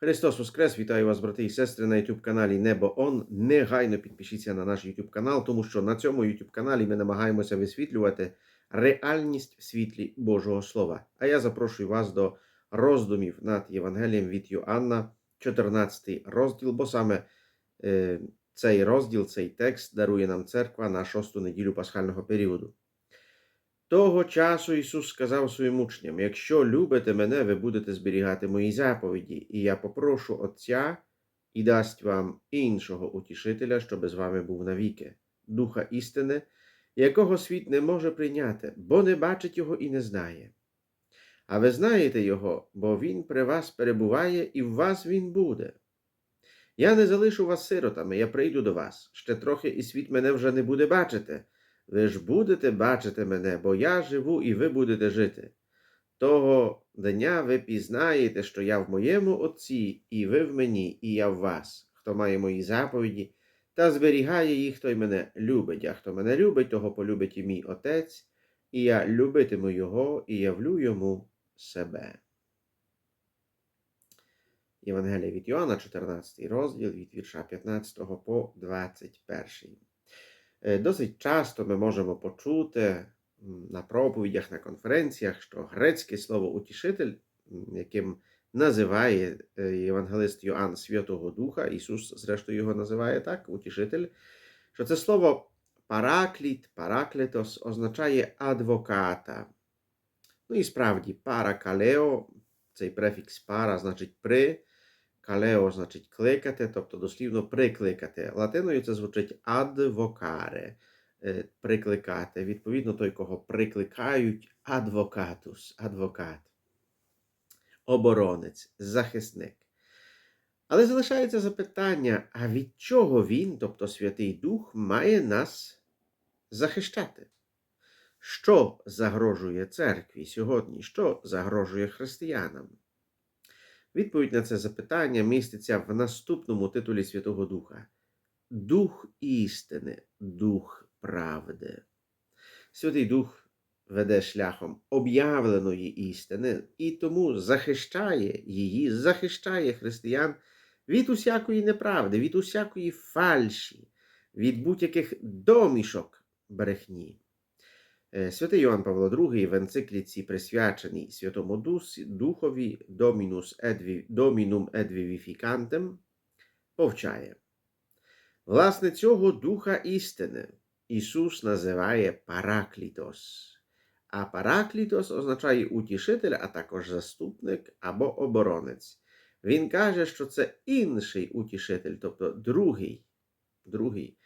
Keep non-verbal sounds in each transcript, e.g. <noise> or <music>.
Христос Воскрес! Вітаю вас, брати і сестри, на YouTube каналі Небо Он. Негайно підпишіться на наш YouTube канал, тому що на цьому YouTube каналі ми намагаємося висвітлювати реальність в світлі Божого Слова. А я запрошую вас до роздумів над Євангелієм від Йоанна, 14 розділ, бо саме е, цей розділ, цей текст дарує нам церква на шосту неділю пасхального періоду. Того часу Ісус сказав своїм учням: Якщо любите мене, ви будете зберігати мої заповіді, і я попрошу Отця і дасть вам іншого утішителя, щоб з вами був навіки, Духа істини, якого світ не може прийняти, бо не бачить його і не знає. А ви знаєте його, бо він при вас перебуває, і в вас він буде. Я не залишу вас сиротами, я прийду до вас. Ще трохи, і світ мене вже не буде бачити. Ви ж будете бачити мене, бо я живу і ви будете жити. Того дня ви пізнаєте, що я в моєму Отці, і ви в мені, і я в вас, хто має мої заповіді, та зберігає їх, той мене любить, а хто мене любить, того полюбить і мій Отець, і я любитиму Його і явлю йому себе. Євангелія від Йоанна, 14 розділ від вірша 15 по 21. Е, Досить часто ми можемо почути на проповідях, на конференціях, що грецьке слово утішитель, яким називає е, євангелист Йоанн Святого Духа, Ісус, зрештою, його називає так, утішитель, що це слово паракліт, параклетос означає адвоката. Ну і справді, паракалео, цей префікс пара значить при, калео значить кликати, тобто дослівно прикликати. Латиною це звучить адвокаре, прикликати. Відповідно, той, кого прикликають, адвокатус, адвокат, оборонець, захисник. Але залишається запитання: а від чого він, тобто Святий Дух, має нас захищати? Що загрожує церкві сьогодні? Що загрожує християнам? Відповідь на це запитання міститься в наступному титулі Святого Духа: Дух істини, Дух правди. Святий Дух веде шляхом об'явленої істини і тому захищає її, захищає християн від усякої неправди, від усякої фальші, від будь-яких домішок брехні. Е, Святий Йоанн Павло II в енцикліці присвяченій Святому Духові Dominum et повчає. Власне, цього Духа істини Ісус називає Параклітос. А Параклітос означає утішитель, а також заступник або оборонець. Він каже, що це інший утішитель, тобто другий, другий.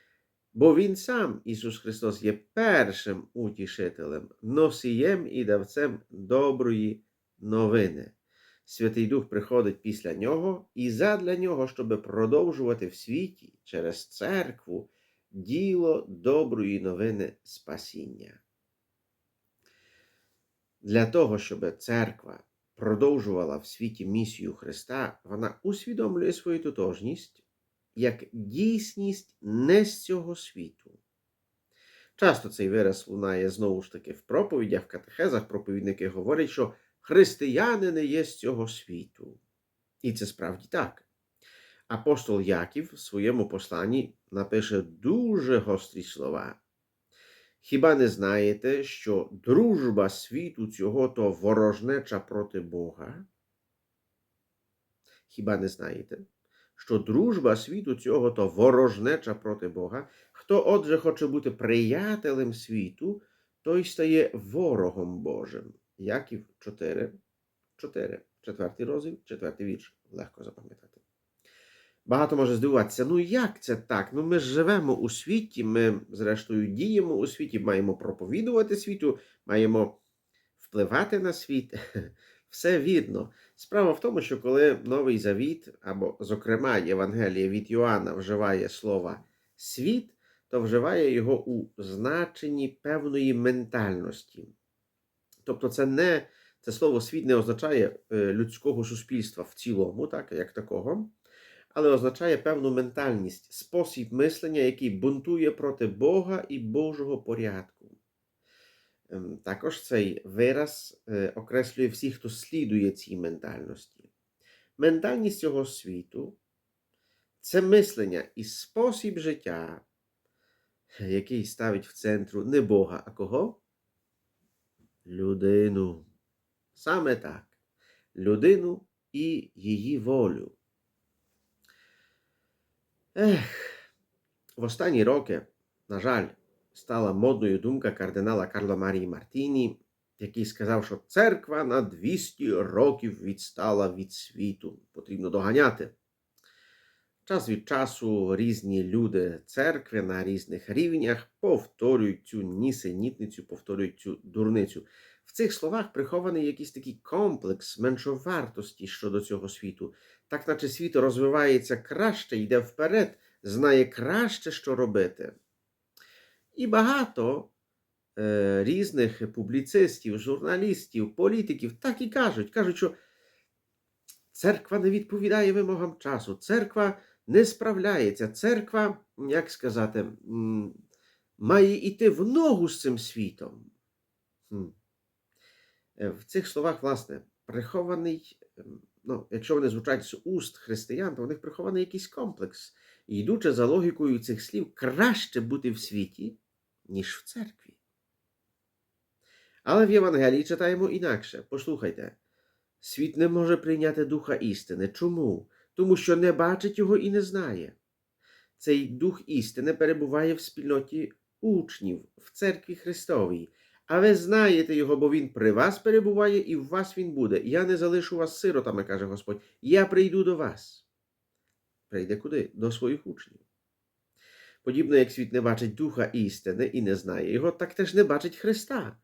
Бо Він сам, Ісус Христос, є першим утішителем, носієм і давцем доброї новини. Святий Дух приходить після нього і задля нього, щоб продовжувати в світі через церкву діло доброї новини спасіння. Для того, щоб церква продовжувала в світі місію Христа, вона усвідомлює свою тотожність як дійсність не з цього світу. Часто цей вираз лунає знову ж таки в проповідях, в катехезах проповідники говорять, що християни не є з цього світу. І це справді так. Апостол Яків в своєму посланні напише дуже гострі слова. Хіба не знаєте, що дружба світу цього то ворожнеча проти Бога? Хіба не знаєте? Що дружба світу цього то ворожнеча проти Бога. Хто отже хоче бути приятелем світу, той стає ворогом Божим. Яків 4, 4, четвертий розділ, четвертий вірш. Легко запам'ятати. Багато може здивуватися, ну як це так? Ну ми живемо у світі, ми, зрештою, діємо у світі, маємо проповідувати світу, маємо впливати на світ. <laughs> Все вірно. Справа в тому, що коли Новий Завіт, або, зокрема, Євангеліє від Йоанна вживає слова світ, то вживає його у значенні певної ментальності. Тобто, це не це слово світ не означає е, людського суспільства в цілому, так, як такого, але означає певну ментальність, спосіб мислення, який бунтує проти Бога і Божого порядку. Ем, Також цей вираз е, окреслює всіх, хто слідує цій ментальності. ментальність цього світу це мислення і спосіб життя, який ставить в центру не Бога, а кого? Людину. Саме так. Людину і її волю. Ех, в останні роки, на жаль, стала модною думка кардинала Карло Марії Мартіні, який сказав, що церква на 200 років відстала від світу. Потрібно доганяти. Час від часу різні люди церкви на різних рівнях повторюють цю нісенітницю, повторюють цю дурницю. В цих словах прихований якийсь такий комплекс меншовартості щодо цього світу, так наче світ розвивається краще, йде вперед, знає краще, що робити. І багато е, різних публіцистів, журналістів, політиків так і кажуть. Кажуть, що церква не відповідає вимогам часу, церква не справляється, церква, як сказати, має йти в ногу з цим світом. Е, В цих словах, власне, прихований, ем, ну, якщо вони звучать з уст християн, то в них прихований якийсь комплекс. І йдучи за логікою цих слів, краще бути в світі, ніж в церкві. Але в Євангелії читаємо інакше. Послухайте, світ не може прийняти духа істини. Чому? Тому що не бачить його і не знає. Цей дух істини перебуває в спільноті учнів, в церкві Христовій. А ви знаєте його, бо він при вас перебуває і в вас він буде. Я не залишу вас сиротами, каже Господь. Я прийду до вас. Прийде куди? До своїх учнів. Подібно як світ не бачить духа істини і не знає його, так теж не бачить Христа.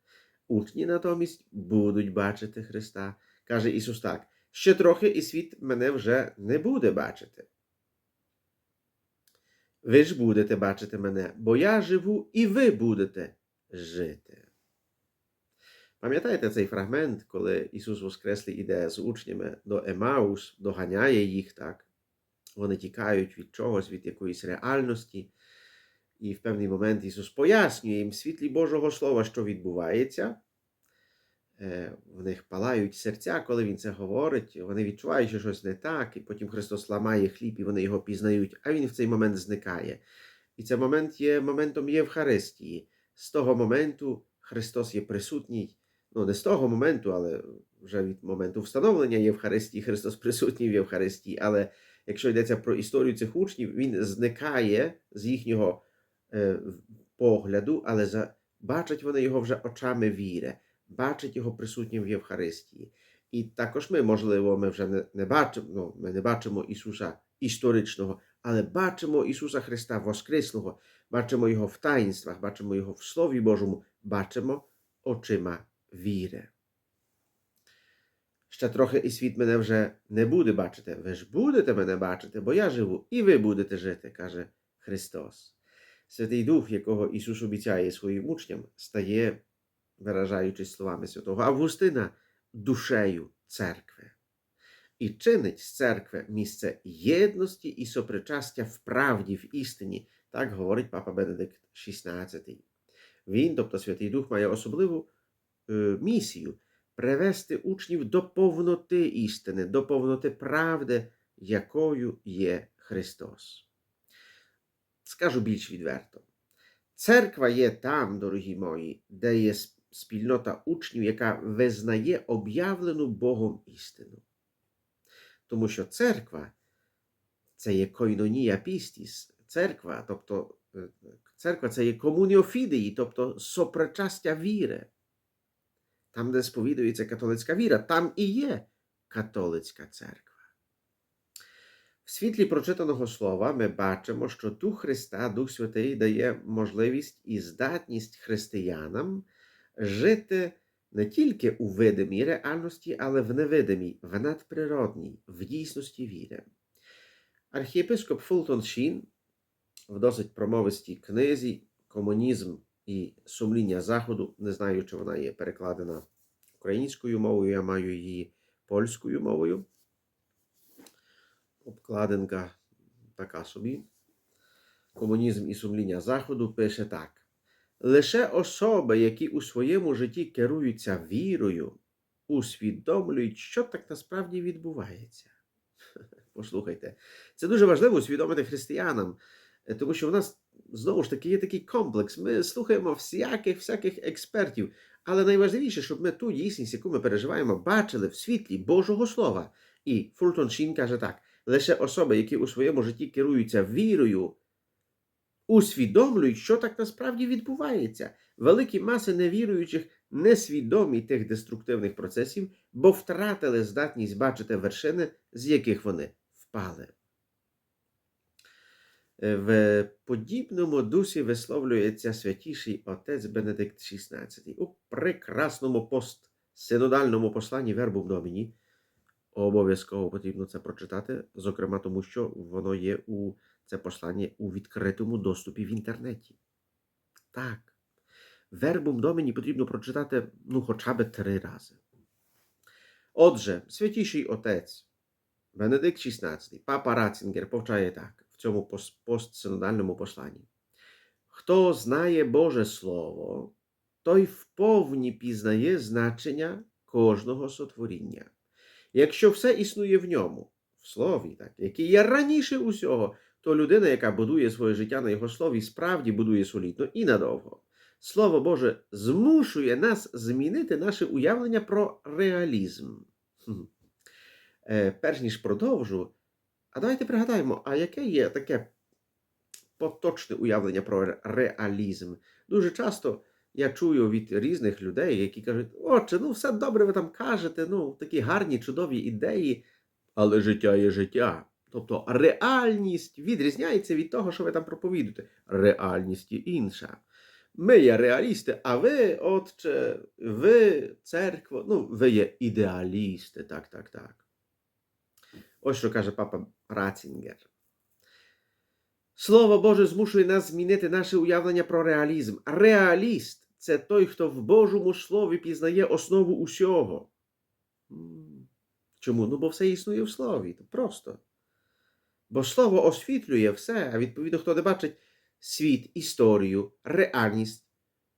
Учні натомість будуть бачити Христа. Каже Ісус так: ще трохи, і світ мене вже не буде бачити. Ви ж будете бачити мене, бо я живу, і ви будете жити. Пам'ятаєте цей фрагмент, коли Ісус Воскреслий іде з учнями до Емаус, доганяє їх так? Вони тікають від чогось, від якоїсь реальності. І в певний момент Ісус пояснює їм в світлі Божого Слова, що відбувається. Е, В них палають серця, коли Він це говорить. Вони відчувають, що щось не так, і потім Христос ламає хліб, і вони його пізнають, а Він в цей момент зникає. І цей момент є моментом Євхаристії. З того моменту Христос є присутній. Ну, не з того моменту, але вже від моменту встановлення Євхаристії, Христос присутній в Євхаристії. Але якщо йдеться про історію цих учнів, він зникає з їхнього погляду, але за, бачать вони його вже очами віри, бачать його присутнім в Євхаристії. І також ми, можливо, ми вже не, не бачимо, ну, ми не бачимо Ісуса історичного, але бачимо Ісуса Христа Воскреслого, бачимо Його в таїнствах, бачимо Його в Слові Божому, бачимо очима віри. Ще трохи і світ мене вже не буде бачити. Ви ж будете мене бачити, бо я живу, і ви будете жити, каже Христос. Святий Дух, якого Ісус обіцяє своїм учням, стає, виражаючись словами святого Августина, душею церкви. І чинить з церкви місце єдності і сопричастя в правді, в істині, так говорить Папа Бенедикт XVI. Він, тобто Святий Дух, має особливу е, місію привести учнів до повноти істини, до повноти правди, якою є Христос. Скажу більш відверто. Церква є там, дорогі мої, де є спільнота учнів, яка визнає об'явлену Богом істину. Тому що церква це є койнонія пістіс, церква, тобто е, церква це є комуніофідеї, тобто сопричастя віри. Там, де сповідується католицька віра, там і є католицька церква. В світлі прочитаного слова ми бачимо, що Дух Христа, Дух Святий, дає можливість і здатність християнам жити не тільки у видимій реальності, але в невидимій, в надприродній, в дійсності віри. Архієпископ Фултон Шін в досить промовистій книзі Комунізм і сумління Заходу, не знаю, чи вона є перекладена українською мовою, я маю її польською мовою. Обкладинка така собі. Комунізм і сумління Заходу пише так. Лише особи, які у своєму житті керуються вірою, усвідомлюють, що так насправді відбувається. <laughs> Послухайте, це дуже важливо усвідомити християнам, тому що в нас знову ж таки є такий комплекс. Ми слухаємо всяких всяких експертів. Але найважливіше, щоб ми ту дійсність, яку ми переживаємо, бачили в світлі Божого Слова. І Фултон Шін каже так: лише особи, які у своєму житті керуються вірою, усвідомлюють, що так насправді відбувається. Великі маси невіруючих несвідомі тих деструктивних процесів, бо втратили здатність бачити вершини, з яких вони впали. Е, В подібному дусі висловлюється святіший отець Бенедикт XVI у прекрасному постсинодальному посланні Вербум Доміні. Обов'язково потрібно це прочитати, зокрема тому, що воно є у це послання у відкритому доступі в інтернеті. Так, Вербум Доміні потрібно прочитати ну, хоча б три рази. Отже, святіший отець Бенедикт XVI, папа Рацінгер повчає так в цьому пос- постсинодальному посланні. Хто знає Боже Слово, той вповні пізнає значення кожного сотворіння. Якщо все існує в ньому, в слові, так, який є раніше усього, то людина, яка будує своє життя на його слові, справді будує солідно і надовго. Слово Боже змушує нас змінити наше уявлення про реалізм. Хм. Е, перш ніж продовжу, а давайте пригадаємо, а яке є таке поточне уявлення про реалізм? Дуже часто я чую від різних людей, які кажуть: Отче, ну все добре, ви там кажете, ну такі гарні, чудові ідеї, але життя є життя. Тобто реальність відрізняється від того, що ви там проповідуєте. Реальність є інша. Ми є реалісти, а ви, отче, ви церква, ну, ви є ідеалісти, так, так, так. Ось що каже папа Рацінгер. Слово Боже змушує нас змінити наше уявлення про реалізм. Реаліст це той, хто в Божому Слові пізнає основу усього. Чому? Ну, бо все існує в Слові. То Просто. Бо Слово освітлює все, а відповідно, хто не бачить світ, історію, реальність,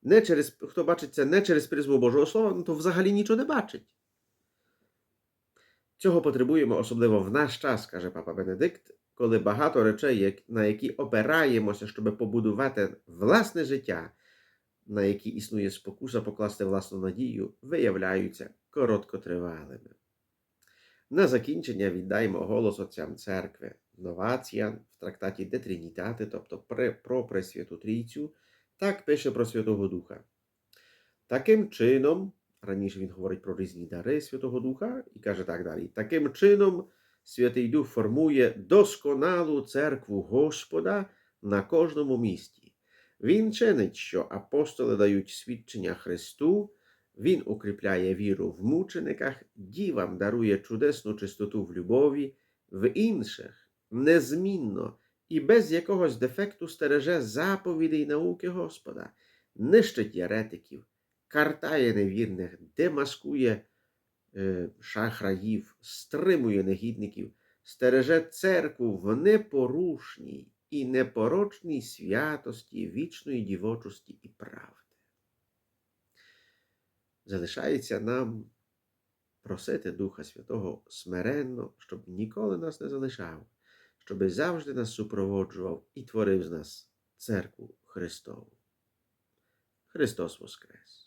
не через, хто бачить це не через призму Божого Слова, ну, то взагалі нічого не бачить. Цього потребуємо особливо в наш час, каже папа Бенедикт, коли багато речей, на які опираємося, щоб побудувати власне життя, на які існує спокуса покласти власну надію, виявляються короткотривалими. На закінчення віддаємо голос отцям церкви Новаціян в трактаті Де Тринітати, тобто про Пресвяту Трійцю, так пише про Святого Духа. Таким чином, раніше він говорить про різні дари Святого Духа і каже так далі. Таким чином, Святий Дух формує досконалу церкву Господа на кожному місті. Він чинить, що апостоли дають свідчення Христу, він укріпляє віру в мучениках, дівам дарує чудесну чистоту в любові, в інших незмінно і без якогось дефекту стереже заповідей й науки Господа, нищить єретиків, картає невірних, демаскує е, шахраїв, стримує негідників, стереже церкву в непорушній і непорочній святості, вічної дівочості і правди. Залишається нам просити Духа Святого смиренно, щоб ніколи нас не залишав, щоб завжди нас супроводжував і творив з нас церкву Христову. Христос Воскрес!